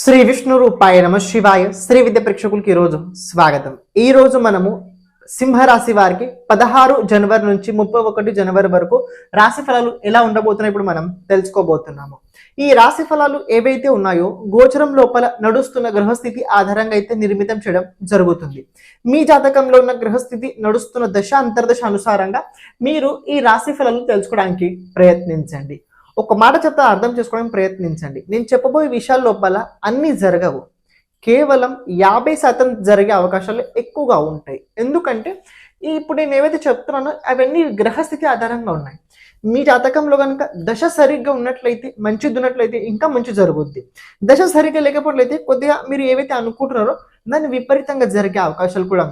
శ్రీ విష్ణు రూపాయ నమ శివాయ. శ్రీ విద్య ప్రేక్షకులకి ఈరోజు స్వాగతం. ఈ రోజు మనము సింహరాశి వారికి పదహారు జనవరి నుంచి ముప్పై ఒకటి జనవరి వరకు రాశి ఫలాలు ఎలా ఉండబోతున్నాయి ఇప్పుడు మనం తెలుసుకోబోతున్నాము. ఈ రాశి ఫలాలు ఏవైతే ఉన్నాయో గోచరం లోపల నడుస్తున్న గ్రహస్థితి ఆధారంగా అయితే నిర్మితం చేయడం జరుగుతుంది. మీ జాతకంలో ఉన్న గ్రహస్థితి నడుస్తున్న దశ అంతర్దశ అనుసారంగా మీరు ఈ రాశి ఫలాలు తెలుసుకోవడానికి ప్రయత్నించండి. ఒక మాట చెప్తా అర్థం చేసుకోవడానికి ప్రయత్నించండి. నేను చెప్పబోయే విషయాల లోపల అన్నీ జరగవు. కేవలం యాభై శాతం జరిగే అవకాశాలు ఎక్కువగా ఉంటాయి. ఎందుకంటే ఇప్పుడు నేను ఏవైతే చెప్తున్నానో అవన్నీ గ్రహస్థితి ఆధారంగా ఉన్నాయి. మీ జాతకంలో కనుక దశ సరిగ్గా ఉన్నట్లయితే మంచిది ఉన్నట్లయితే ఇంకా మంచి జరుగుద్ది. దశ సరిగ్గా లేకపోవట్లయితే కొద్దిగా మీరు ఏవైతే అనుకుంటున్నారో దాన్ని విపరీతంగా జరిగే అవకాశాలు కూడా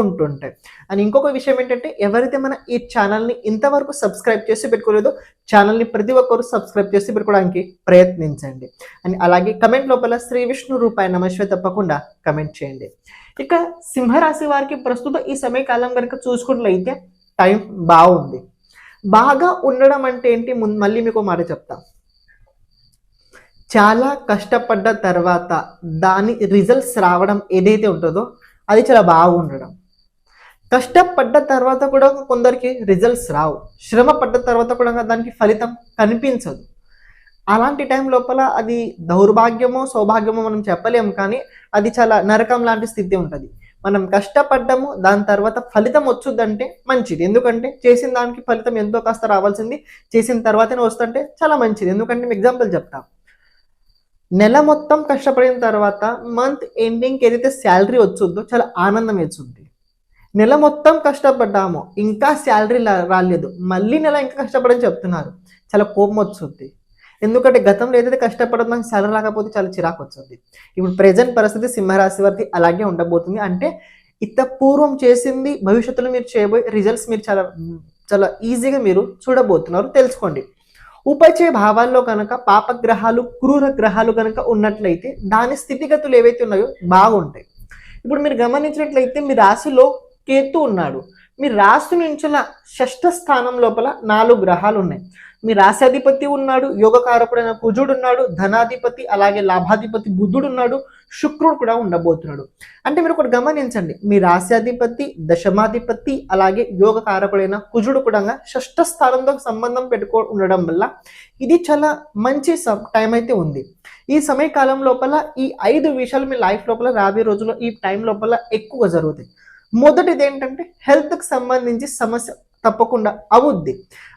ఉంటుంటాయి. అండ్ ఇంకొక విషయం ఏంటంటే ఎవరైతే మన ఈ ఛానల్ని ఇంతవరకు సబ్స్క్రైబ్ చేసి పెట్టుకోలేదో ఛానల్ని ప్రతి ఒక్కరు సబ్స్క్రైబ్ చేసి పెట్టుకోవడానికి ప్రయత్నించండి. అండ్ అలాగే కమెంట్ లోపల శ్రీ విష్ణు రూపాయ నమస్వే తప్పకుండా కమెంట్ చేయండి. ఇక సింహరాశి వారికి ప్రస్తుతం ఈ సమయకాలం కనుక చూసుకున్నట్లయితే టైం బాగుంది. బాగా ఉండడం అంటే ఏంటి? ముందు మళ్ళీ మీకు మాట చెప్తా. చాలా కష్టపడ్డ తర్వాత దాని రిజల్ట్స్ రావడం ఏదైతే ఉంటుందో అది చాలా బాగుండడం. కష్టపడ్డ తర్వాత కూడా కొందరికి రిజల్ట్స్ రావు. శ్రమ పడ్డ తర్వాత కూడా దానికి ఫలితం కనిపించదు. అలాంటి టైం లోపల అది దౌర్భాగ్యమో సౌభాగ్యమో మనం చెప్పలేము కానీ అది చాలా నరకం లాంటి స్థితి ఉంటుంది. మనం కష్టపడ్డము దాని తర్వాత ఫలితం వచ్చుద్దంటే మంచిది. ఎందుకంటే చేసిన దానికి ఫలితం ఎంతో కాస్త రావాల్సింది. చేసిన తర్వాతనే వస్తుంటే చాలా మంచిది. ఎందుకంటే మేము ఎగ్జాంపుల్ చెప్తాం. నెల మొత్తం కష్టపడిన తర్వాత మంత్ ఎండింగ్కి ఏదైతే శాలరీ వచ్చుద్దో చాలా ఆనందం వేస్తుంది నెల మొత్తం కష్టపడ్డాము. ఇంకా శాలరీ రాలేదు. మళ్ళీ నెల ఇంకా కష్టపడని చెప్తున్నారు. చాలా కోపం వస్తుంది. ఎందుకంటే గతంలో ఏదైతే కష్టపడదు మనకి శాలరీ రాకపోతే చాలా చిరాకు వచ్చుద్ది ఇప్పుడు ప్రజెంట్ పరిస్థితి సింహరాశి వారికి అలాగే ఉండబోతుంది. అంటే ఇంత పూర్వం చేసింది భవిష్యత్తులో మీరు చేయబోయే రిజల్ట్స్ మీరు చాలా చాలా ఈజీగా మీరు చూడబోతున్నారు. తెలుసుకోండి. ఉపచయ భావాల్లో కనుక పాపగ్రహాలు క్రూర గ్రహాలు కనుక ఉన్నట్లయితే దాని స్థితిగతులు ఏవైతే ఉన్నాయో బాగుంటాయి. ఇప్పుడు మీరు గమనించినట్లయితే మీ రాశిలో కేతు ఉన్నాడు. మీ రాశి నుంచి షష్ఠ స్థానం లోపల నాలుగు గ్రహాలు ఉన్నాయి. మీ రాశాధిపతి ఉన్నాడు యోగకారకుడైన కుజుడు ఉన్నాడు ధనాధిపతి అలాగే లాభాధిపతి బుద్ధుడు ఉన్నాడు శుక్రుడు కూడా ఉండబోతున్నాడు. అంటే మీరు ఒకటి గమనించండి. మీ రాశ్యాధిపతి దశమాధిపతి అలాగే యోగకారకుడైన కుజుడు కూడా షష్ఠ స్థానంతో సంబంధం పెట్టుకో ఉండడం వల్ల ఇది చాలా మంచి టైం అయితే ఉంది. ఈ సమయకాలం లోపల ఈ ఐదు విషయాలు మీ లైఫ్ లోపల రాబోయే రోజుల్లో ఈ టైం లోపల ఎక్కువగా జరుగుతాయి. మొదటిది ఏంటంటే హెల్త్కి సంబంధించి సమస్య తప్పకుండా అవుద్ది.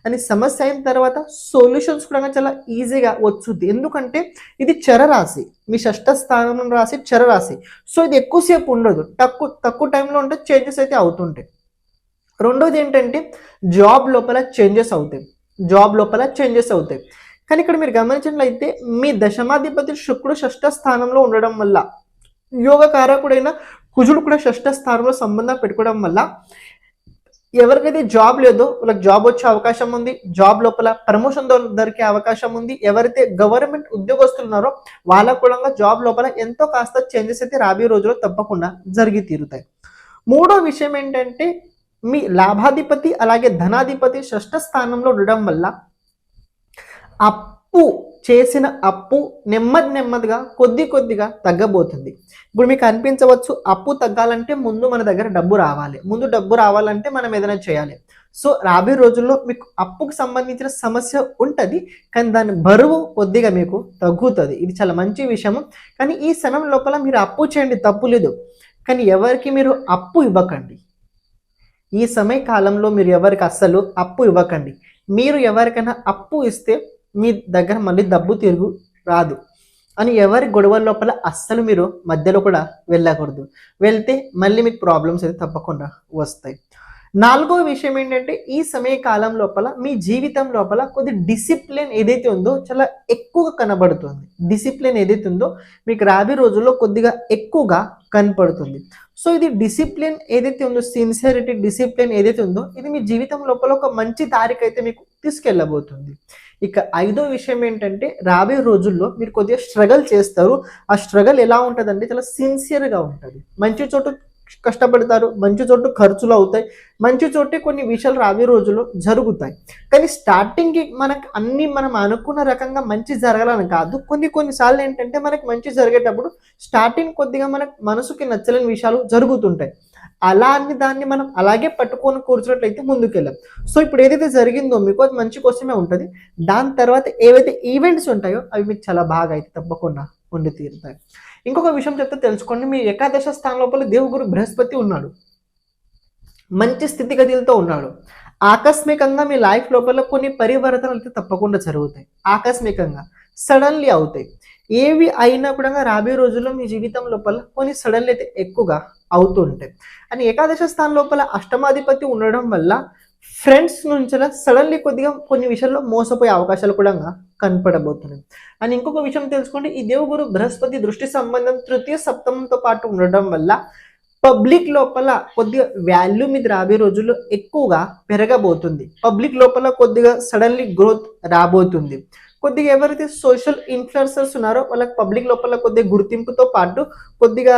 అని సమస్య అయిన తర్వాత సొల్యూషన్స్ కూడా చాలా ఈజీగా వచ్చుద్ది. ఎందుకంటే ఇది చరరాశి. మీ షష్ఠ స్థానం రాసి చరరాశి. సో ఇది ఎక్కువసేపు ఉండదు. తక్కువ తక్కువ టైంలో ఉంటే చేంజెస్ అయితే అవుతుంటాయి. రెండోది ఏంటంటే జాబ్ లోపల చేంజెస్ అవుతాయి. జాబ్ లోపల చేంజెస్ అవుతాయి. కానీ ఇక్కడ మీరు గమనించినట్లయితే మీ దశమాధిపతి శుక్రుడు షష్ఠ స్థానంలో ఉండడం వల్ల యోగకారకుడైన కుజుడు కూడా షష్ఠ స్థానంలో సంబంధం పెట్టుకోవడం వల్ల ఎవరికైతే జాబ్ లేదో వాళ్ళకి జాబ్ వచ్చే అవకాశం ఉంది జాబ్ లోపల ప్రమోషన్ దొరికే అవకాశం ఉంది ఎవరైతే గవర్నమెంట్ ఉద్యోగస్తులు ఉన్నారో వాళ్ళకు కూడా జాబ్ లోపల ఎంతో కాస్త చేంజెస్ అయితే రాబోయే రోజుల్లో తప్పకుండా జరిగి తీరుతాయి. మూడో విషయం ఏంటంటే మీ లాభాధిపతి అలాగే ధనాధిపతి షష్ఠ స్థానంలో ఉండడం వల్ల అప్పు చేసిన అప్పు నెమ్మది నెమ్మదిగా కొద్ది కొద్దిగా తగ్గబోతుంది. ఇప్పుడు మీకు అనిపించవచ్చు అప్పు తగ్గాలంటే ముందు మన దగ్గర డబ్బు రావాలి. ముందు డబ్బు రావాలంటే మనం ఏదైనా చేయాలి. సో రాబోయే రోజుల్లో మీకు అప్పుకు సంబంధించిన సమస్య ఉంటుంది కానీ దాని బరువు కొద్దిగా మీకు తగ్గుతుంది. ఇది చాలా మంచి విషయం కానీ ఈ సమయం లోపల మీరు అప్పు చేయండి తప్పు లేదు. కానీ ఎవరికి మీరు అప్పు ఇవ్వకండి. ఈ సమయ కాలంలో మీరు ఎవరికి అస్సలు అప్పు ఇవ్వకండి. మీరు ఎవరికైనా అప్పు ఇస్తే మీ దగ్గర మళ్ళీ డబ్బు తిరుగు రాదు. అని ఎవరి గొడవ లోపల అస్సలు మీరు మధ్యలో కూడా వెళ్ళకూడదు. వెళ్తే మళ్ళీ మీకు ప్రాబ్లమ్స్ అయితే తప్పకుండా వస్తాయి. నాలుగో విషయం ఏంటంటే ఈ సమయ కాలం లోపల మీ జీవితం లోపల కొద్ది డిసిప్లిన్ ఏదైతే ఉందో చాలా ఎక్కువగా కనబడుతుంది. డిసిప్లిన్ ఏదైతే ఉందో మీకు రాబోయే రోజుల్లో కొద్దిగా ఎక్కువగా కనపడుతుంది. సో ఇది డిసిప్లిన్ ఏదైతే ఉందో సిన్సియరిటీ డిసిప్లిన్ ఏదైతే ఉందో ఇది మీ జీవితం లోపల ఒక మంచి దారికి అయితే మీకు తీసుకెళ్ళబోతుంది. ఇక ఐదో విషయం ఏంటంటే రాబోయే రోజుల్లో మీరు కొద్దిగా స్ట్రగల్ చేస్తారు. ఆ స్ట్రగల్ ఎలా ఉంటుందంటే చాలా సిన్సియర్గా ఉంటుంది. మంచి చోటు కష్టపడతారు మంచి చోటు ఖర్చులు అవుతాయి మంచి చోటే కొన్ని విషయాలు రాబోయే రోజుల్లో జరుగుతాయి. కానీ స్టార్టింగ్కి మనకు అన్ని మనం అనుకున్న రకంగా మంచి జరగాలని కాదు. కొన్ని కొన్నిసార్లు ఏంటంటే మనకి మంచి జరిగేటప్పుడు స్టార్టింగ్ కొద్దిగా మనకు మనసుకి నచ్చలేని విషయాలు జరుగుతుంటాయి. అలా అని దాన్ని మనం అలాగే పట్టుకొని కూర్చున్నట్లయితే ముందుకెళ్ళాం. సో ఇప్పుడు ఏదైతే జరిగిందో మీకు అది మంచి కోసమే ఉంటుంది. దాని తర్వాత ఏవైతే ఈవెంట్స్ ఉంటాయో అవి మీకు చాలా బాగా అయితే తప్పకుండా ఉండి తీరుతాయి. ఇంకొక విషయం చెప్తే తెలుసుకోండి. మీ ఏకాదశ స్థానం లోపల దేవుగురు బృహస్పతి ఉన్నాడు. మంచి స్థితిగతులతో ఉన్నాడు. ఆకస్మికంగా మీ లైఫ్ లోపల కొన్ని పరివర్తనలు అయితే తప్పకుండా జరుగుతాయి. ఆకస్మికంగా సడన్లీ అవుతాయి. ఏవి అయినా కూడా రాబోయే రోజుల్లో మీ జీవితం లోపల కొన్ని సడన్లీ అయితే ఎక్కువగా అవుతూ ఉంటాయి అని ఏకాదశ స్థానం లోపల అష్టమాధిపతి ఉండడం వల్ల ఫ్రెండ్స్ నుంచి సడన్లీ కొద్దిగా కొన్ని విషయాల్లో మోసపోయే అవకాశాలు కూడా కనపడబోతున్నాయి. అని ఇంకొక విషయం తెలుసుకోండి ఈ దేవుగురు బృహస్పతి దృష్టి సంబంధం తృతీయ సప్తమంతో పాటు ఉండడం వల్ల పబ్లిక్ లోపల కొద్దిగా వాల్యూ మీద రాబోయే రోజుల్లో ఎక్కువగా పెరగబోతుంది. పబ్లిక్ లోపల కొద్దిగా సడన్లీ గ్రోత్ రాబోతుంది. కొద్దిగా ఎవరైతే సోషల్ ఇన్ఫ్లుయెన్సర్స్ ఉన్నారో వాళ్ళకి పబ్లిక్ లోపల కొద్దిగా గుర్తింపుతో పాటు కొద్దిగా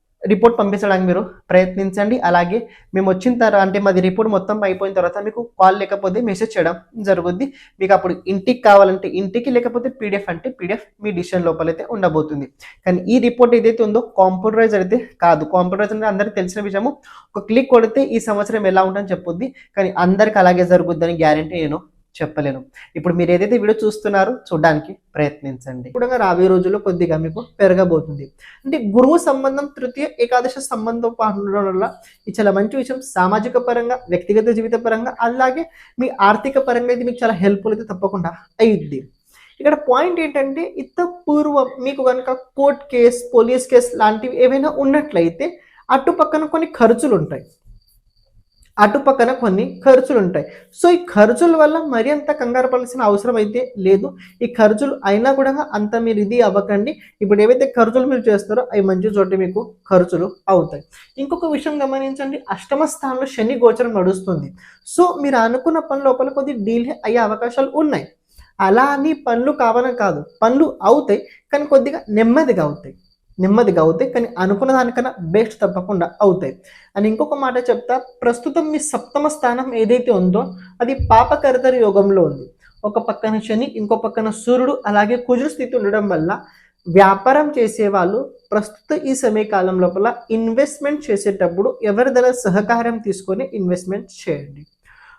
రిపోర్ట్ పంపించడానికి మీరు ప్రయత్నించండి. అలాగే మేము వచ్చిన తర్వాత అంటే మాది రిపోర్ట్ మొత్తం అయిపోయిన తర్వాత మీకు కాల్ లేకపోతే మెసేజ్ చేయడం జరుగుద్ది. మీకు అప్పుడు ఇంటికి కావాలంటే ఇంటికి లేకపోతే పీడిఎఫ్ అంటే పీడిఎఫ్ మీ డిసిషన్ లోపల అయితే ఉండబోతుంది. కానీ ఈ రిపోర్ట్ ఏదైతే ఉందో కాంప్యూటరైజ్ అయితే కాదు. కాంప్యూటరైజ్ అంటే అందరికీ తెలిసిన విషయము. ఒక క్లిక్ కొడితే ఈ సంవత్సరం ఎలా ఉంటుందని చెప్పుద్ది. కానీ అందరికి అలాగే జరుగుద్దని గ్యారంటీ నేను చెప్పలేను. ఇప్పుడు మీరు ఏదైతే వీడియో చూస్తున్నారో చూడడానికి ప్రయత్నించండి. కూడా రాబోయే రోజుల్లో కొద్దిగా మీకు పెరగబోతుంది. అంటే గురువు సంబంధం తృతీయ ఏకాదశ సంబంధం పాటు ఉండడం వల్ల ఇది చాలా మంచి విషయం సామాజిక పరంగా వ్యక్తిగత జీవిత పరంగా అలాగే మీ ఆర్థిక పరంగా ఇది మీకు చాలా హెల్ప్ఫుల్ అయితే తప్పకుండా అయ్యిద్ది ఇక్కడ పాయింట్ ఏంటంటే ఇంత పూర్వం మీకు కనుక కోర్ట్ కేస్ పోలీస్ కేస్ లాంటివి ఏవైనా ఉన్నట్లయితే అటు పక్కన కొన్ని ఖర్చులు ఉంటాయి అటు పక్కన కొన్ని ఖర్చులు ఉంటాయి సో ఈ ఖర్చుల వల్ల మరి అంత కంగారు పడాల్సిన అవసరం అయితే లేదు. ఈ ఖర్చులు అయినా కూడా అంత మీరు ఇది అవ్వకండి. ఇప్పుడు ఏవైతే ఖర్చులు మీరు చేస్తారో అవి మంచి చోట మీకు ఖర్చులు అవుతాయి. ఇంకొక విషయం గమనించండి. అష్టమ స్థానంలో శని గోచరం నడుస్తుంది. సో మీరు అనుకున్న పని లోపల కొద్ది డీలే అయ్యే అవకాశాలు ఉన్నాయి. అలా అని పనులు కావాలని కాదు. పనులు అవుతాయి కానీ కొద్దిగా నెమ్మదిగా అవుతాయి. నెమ్మదిగా అవుతాయి కానీ అనుకున్న దానికన్నా బెస్ట్ తప్పకుండా అవుతాయి. అని ఇంకొక మాట చెప్తా ప్రస్తుతం మీ సప్తమ స్థానం ఏదైతే ఉందో అది పాపకర్తరి యోగంలో ఉంది. ఒక పక్కన శని ఇంకో పక్కన సూర్యుడు అలాగే కుజుడు స్థితి ఉండడం వల్ల వ్యాపారం చేసే వాళ్ళు ప్రస్తుత ఈ సమయకాలం లోపల ఇన్వెస్ట్మెంట్ చేసేటప్పుడు ఎవరిదైనా సహకారం తీసుకొని ఇన్వెస్ట్మెంట్ చేయండి.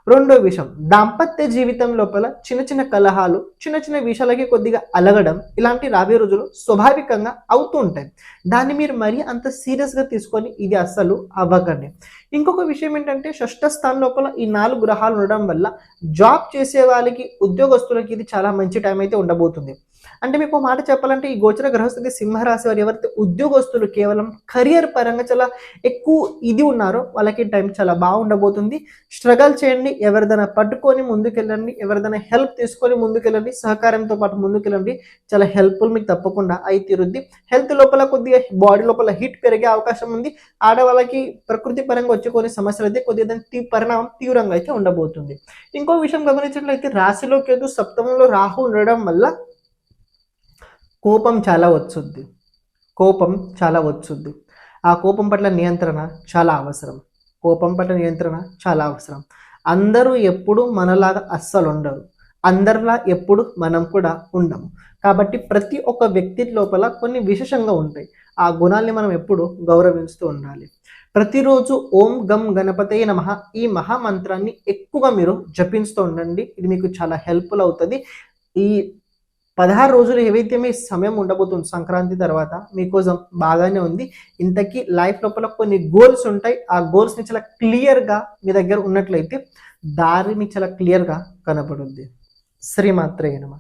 రెండో విషయం దాంపత్య జీవితం లోపల చిన్న చిన్న కలహాలు చిన్న చిన్న విషయాలకి కొద్దిగా అలగడం ఇలాంటి రాబోయే రోజులు స్వాభావికంగా అవుతూ ఉంటాయి. దాన్ని మీరు మరీ అంత సీరియస్గా తీసుకొని ఇది అస్సలు అవ్వకండి. ఇంకొక విషయం ఏంటంటే షష్ఠ స్థానం లోపల ఈ నాలుగు గ్రహాలు ఉండడం వల్ల జాబ్ చేసే వాళ్ళకి ఉద్యోగస్తులకి ఇది చాలా మంచి టైం అయితే ఉండబోతుంది. అంటే మీకు మాట చెప్పాలంటే ఈ గోచర గ్రహస్థితి సింహరాశి వారు ఎవరైతే ఉద్యోగస్తులు కేవలం కెరియర్ పరంగా చాలా ఎక్కువ ఇది ఉన్నారో వాళ్ళకి టైం చాలా బాగుండబోతుంది. స్ట్రగల్ చేయండి ఎవరిదైనా పట్టుకొని ముందుకెళ్ళండి ఎవరిదైనా హెల్ప్ తీసుకొని ముందుకెళ్ళండి సహకారంతో పాటు ముందుకెళ్ళండి. చాలా హెల్ప్ఫుల్ మీకు తప్పకుండా అయి తీరుద్ది. హెల్త్ లోపల కొద్దిగా బాడీ లోపల హీట్ పెరిగే అవకాశం ఉంది. ఆడవాళ్ళకి ప్రకృతి పరంగా వచ్చే కొన్ని సమస్యలు అయితే కొద్దిగా దాని తీ పరిణామం తీవ్రంగా అయితే ఉండబోతుంది. ఇంకో విషయం గమనించినట్లయితే రాశిలో కేతు సప్తమంలో రాహు ఉండడం వల్ల కోపం చాలా వచ్చుద్ది. కోపం చాలా వచ్చుద్ది. ఆ కోపం పట్ల నియంత్రణ చాలా అవసరం. కోపం పట్ల నియంత్రణ చాలా అవసరం. అందరూ ఎప్పుడు మనలాగా అస్సలు ఉండరు అందరిలా ఎప్పుడు మనం కూడా ఉండము. కాబట్టి ప్రతి ఒక్క వ్యక్తి లోపల కొన్ని విశేషంగా ఉంటాయి. ఆ గుణాల్ని మనం ఎప్పుడు గౌరవిస్తూ ఉండాలి. ప్రతిరోజు ఓం గం గణపతయ నమ. ఈ మహామంత్రాన్ని ఎక్కువగా మీరు జపిస్తూ ఉండండి. ఇది మీకు చాలా హెల్ప్ఫుల్ అవుతుంది. ఈ పదహారు రోజులు ఏవైతే మీ సమయం ఉండబోతుంది సంక్రాంతి తర్వాత మీకోసం బాగానే ఉంది. ఇంతకీ లైఫ్ లోపల కొన్ని గోల్స్ ఉంటాయి. ఆ గోల్స్ని చాలా క్లియర్గా మీ దగ్గర ఉన్నట్లయితే దారిని చాలా క్లియర్గా కనపడుద్ది శ్రీమాత్రే నమ.